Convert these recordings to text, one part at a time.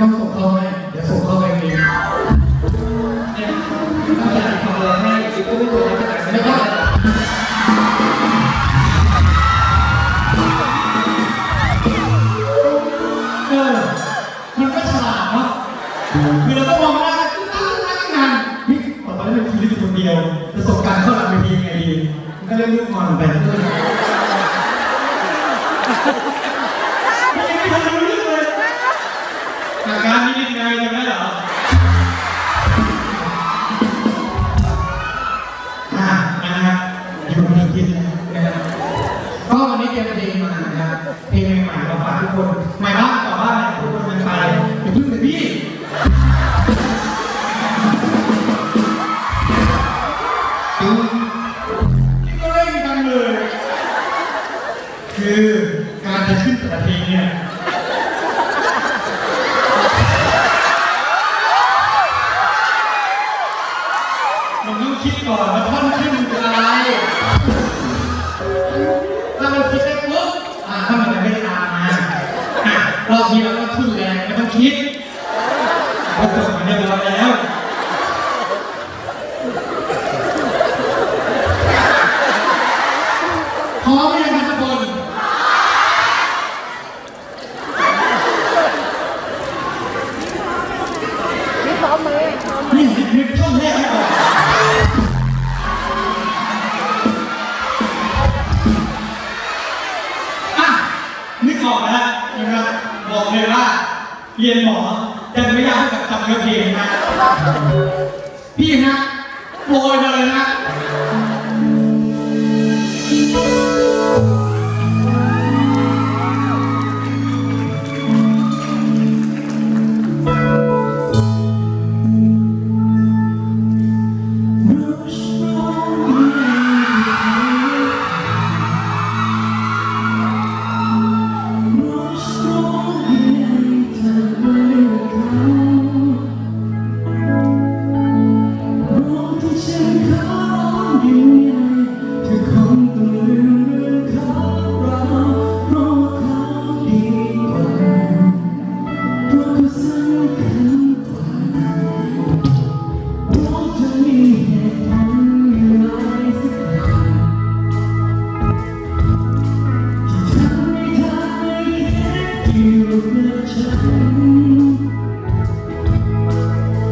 ต้องส่งเข้าไาเดี๋ยวส่งเข้าไปเองเนี่ยต้องารทำอะไรให้จิ๊บก็ไม่ควรจะไม่ได้เออมันก็ฉลาดเนะคือเราก็มองหน้าตั้งงานพี่ต่อไปเป็นชีวิคนเดียวประสบการณ์เข้าหลังเวทีไงดีมันก็เรื่องนลูกงอนไปเรื่อย ಗಾಂಧಿ ನ್ಯಾಯದ ಮೇಲೆ нет เรียนหมอจะไม่อยากกับกับเนื้เพลงนะพี่นะโปรยเลยนะ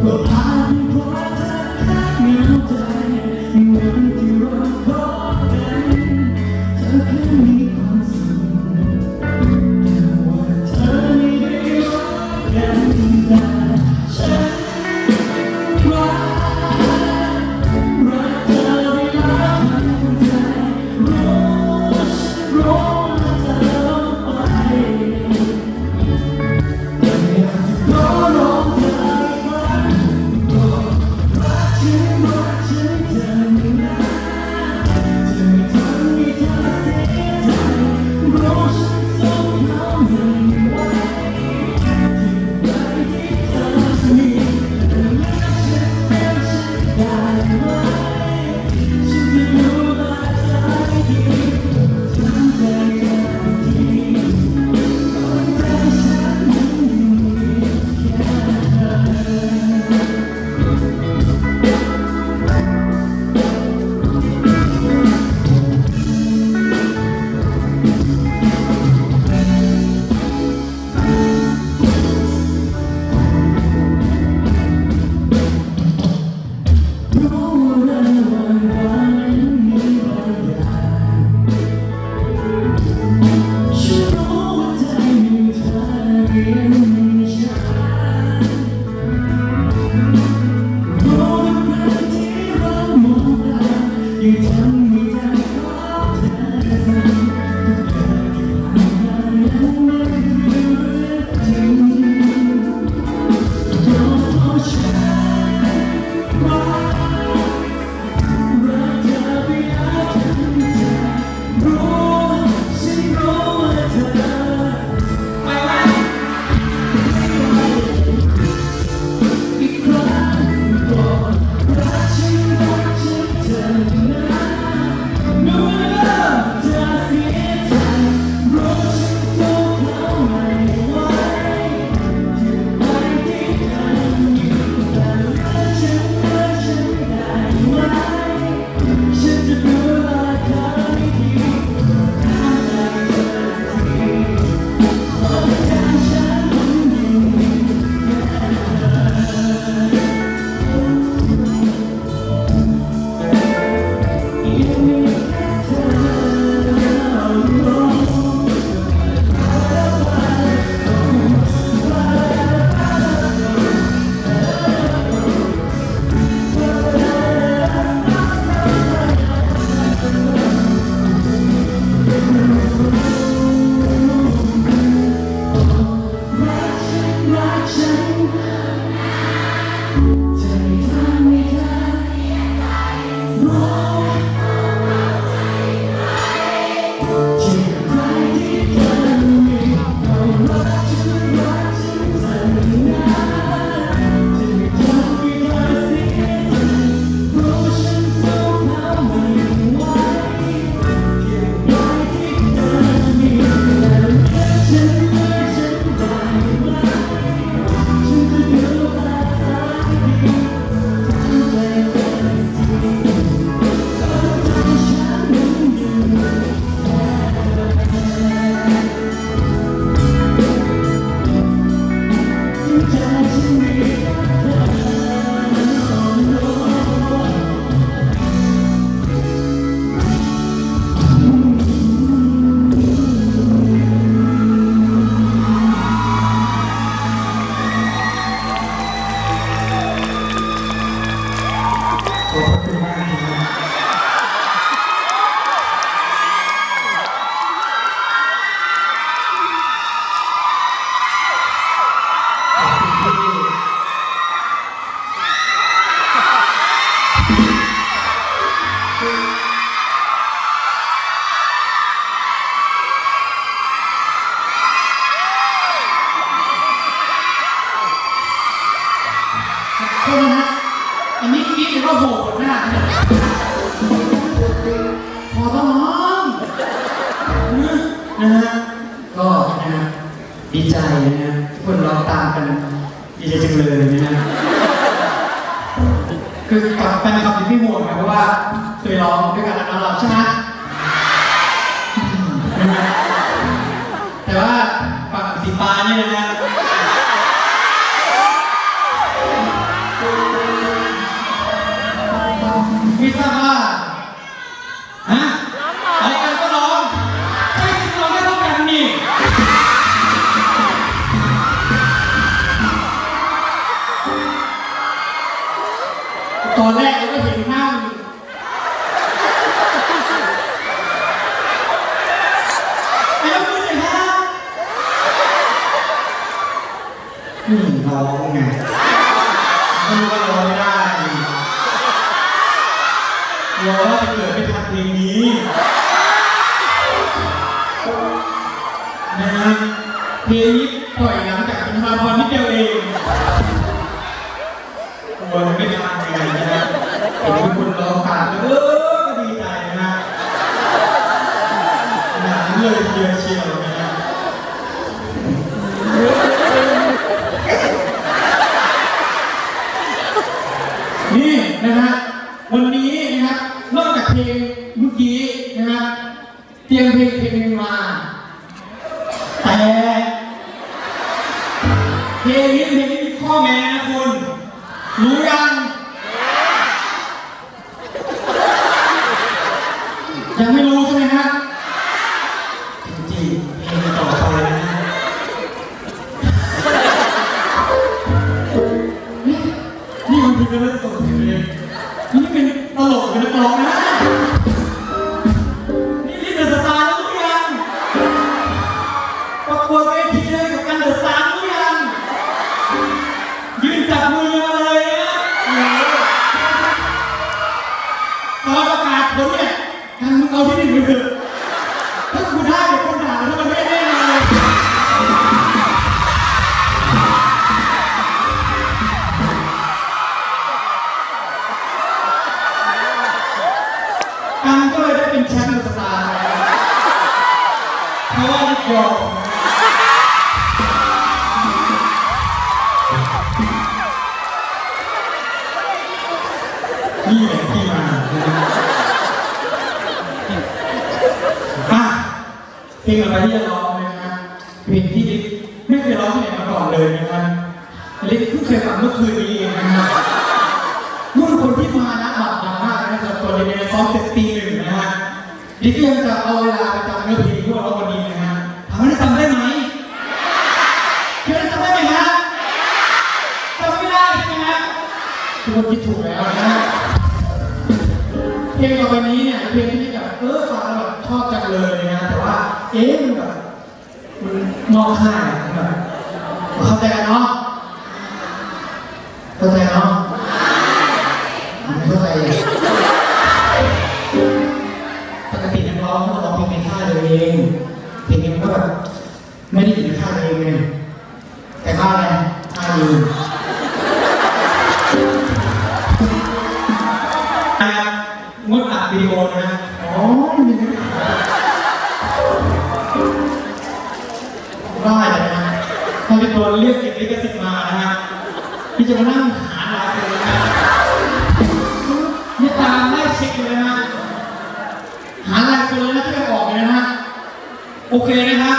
Well, I'm นี้คิดหว่าโหดหน้าเนี่ยพอต้อน้องนะฮะก็นะฮะดีใจนะฮะทุกคนรอตามกันดีใจจังเลยนะฮะคือกับแฟนคลับที่พี่ห่วงนะเพราะว่าเคยร้องด้วยกันแล้วเราใช่ไหมแต่ว่าฝั่งสีฟ้านี่นะ ทราบว่าฮะอะไรกันก็ร้องไม่ร้องไม่ร้องกันนี่ตอนแรกเราก็เห็นหน้ามึงไอ้ยกมือหน่อยครับนี่ร้องไงไม่รู้ว่าร้องไม่ได้ รอ ว่าจะเกิดไม่ทันเพลงนี้นะฮะเพลงนี้ปล่อยหลังจากอินทาพรนิดเดียวเองกลัวมันไม่ทันยังไงนะฮะเห็นทุกคนรอผ่านเออก็ดีใจนะฮะหนังเลยเดียวเชียวนะฮะนี่นะฮะวันนี้ เอาที่หนึ่งไปเถอะถ้ากูได้เดี๋ยวคนด่าถ้ามันไม่ได้แน่เลยการก็เลยได้เป็นแชมป์เดอะสตาร์เพราะว่านักร้องนี่แหละที่มาอะ เพลงอะไรที่จะร้องนะครับเพลงที่ไม่เคยร้องที่ไหนมาก่อนเลยนะครับลิศเพิ่งเคยฟังเมื่อคืนนี้เองนะครับรุ่นคนที่มานะบัตรดังมากนะครับสำหรับตัวเรียนซ้อมเสร็จตีหนึ่งนะฮะลิศก็ยังจะเอาเวลาไปจำเนื้อเพลงที่ว่าเราวันนี้นะฮะถามว่าได้จำได้ไหมเพื่อนจำได้ไหมฮะจำไม่ได้ใช่ไหมฮะทุกคนคิดถูกแล้วนะฮะเพลงต่อไปนี้ เอ๊ะมันแบบมันนอกค่ายแบบเข้าใจกันเนาะเข้าใจเนาะ บลิขสิทธิ์มานะฮะที่จะมานั่งหาลายเลยนะนี่ตามไล่เช็คเลยนะ หาลายคนเลยนะที่จะออกเลยนะ โอเคนะครั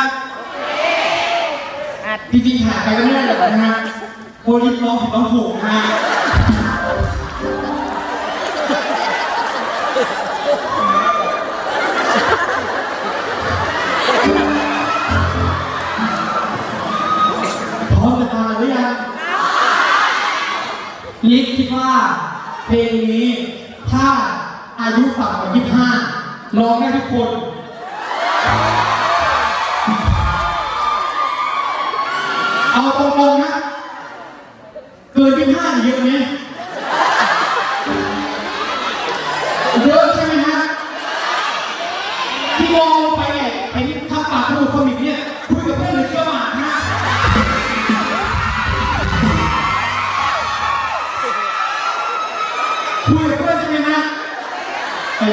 เพลงนี้ถ้าอายุต่ำกว่า25ร้องได้ทุกคนเอาตรงๆนะเกิน25เยอะไหม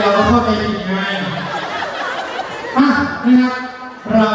เราก็เข้าใจผิดไงอะนะครับเรา